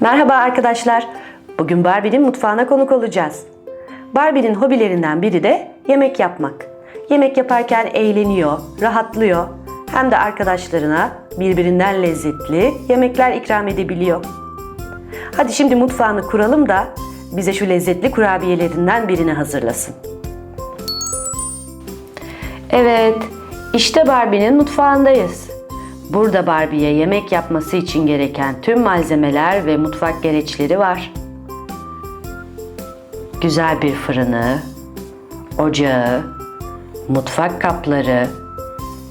Merhaba arkadaşlar. Bugün Barbie'nin mutfağına konuk olacağız. Barbie'nin hobilerinden biri de yemek yapmak. Yemek yaparken eğleniyor, rahatlıyor. Hem de arkadaşlarına birbirinden lezzetli yemekler ikram edebiliyor. Hadi şimdi mutfağını kuralım da bize şu lezzetli kurabiyelerinden birini hazırlasın. Evet, işte Barbie'nin mutfağındayız. Burada Barbie'ye yemek yapması için gereken tüm malzemeler ve mutfak gereçleri var. Güzel bir fırını, ocağı, mutfak kapları,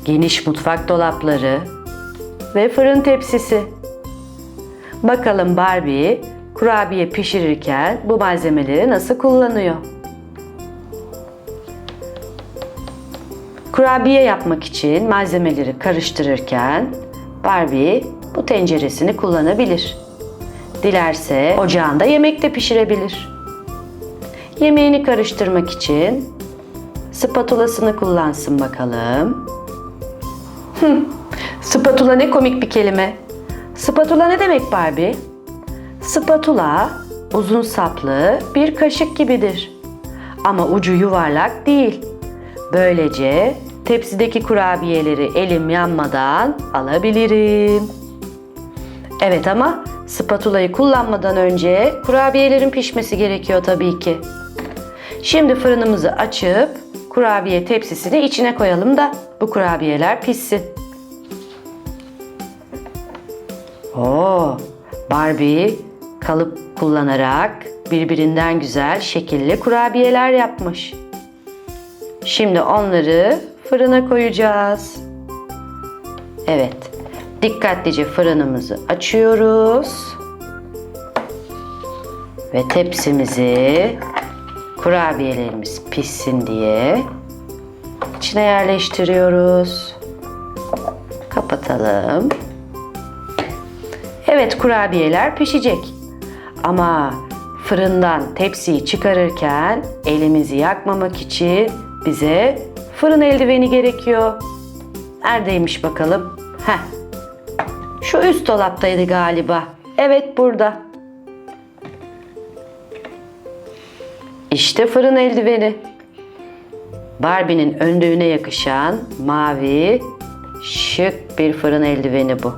geniş mutfak dolapları ve fırın tepsisi. Bakalım Barbie kurabiye pişirirken bu malzemeleri nasıl kullanıyor? Kurabiye yapmak için malzemeleri karıştırırken Barbie bu tenceresini kullanabilir. Dilerse ocağında yemek de pişirebilir. Yemeğini karıştırmak için spatulasını kullansın bakalım. Hıh, spatula ne komik bir kelime. Spatula ne demek Barbie? Spatula uzun saplı bir kaşık gibidir. Ama ucu yuvarlak değil. Böylece tepsideki kurabiyeleri elim yanmadan alabilirim. Evet ama spatulayı kullanmadan önce kurabiyelerin pişmesi gerekiyor tabii ki. Şimdi fırınımızı açıp kurabiye tepsisini içine koyalım da bu kurabiyeler pişsin. Oo, Barbie kalıp kullanarak birbirinden güzel şekilli kurabiyeler yapmış. Şimdi onları fırına koyacağız. Evet. Dikkatlice fırınımızı açıyoruz. Ve tepsimizi kurabiyelerimiz pişsin diye içine yerleştiriyoruz. Kapatalım. Evet kurabiyeler pişecek. Ama fırından tepsiyi çıkarırken elimizi yakmamak için bize fırın eldiveni gerekiyor. Neredeymiş bakalım? Heh. Şu üst dolaptaydı galiba. Evet burada. İşte fırın eldiveni. Barbie'nin önlüğüne yakışan mavi şık bir fırın eldiveni bu.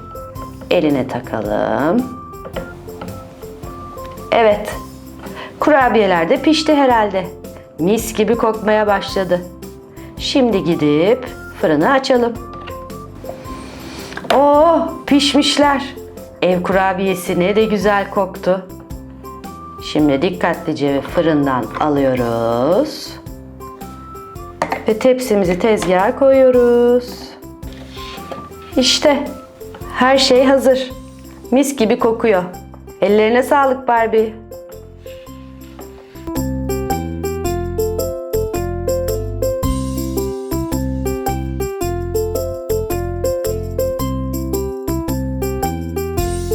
Eline takalım. Evet. Kurabiyeler de pişti herhalde. Mis gibi kokmaya başladı. Şimdi gidip fırını açalım. Oh, pişmişler. Ev kurabiyesi ne de güzel koktu. Şimdi dikkatlice fırından alıyoruz. Ve tepsimizi tezgaha koyuyoruz. İşte her şey hazır. Mis gibi kokuyor. Ellerine sağlık Barbie.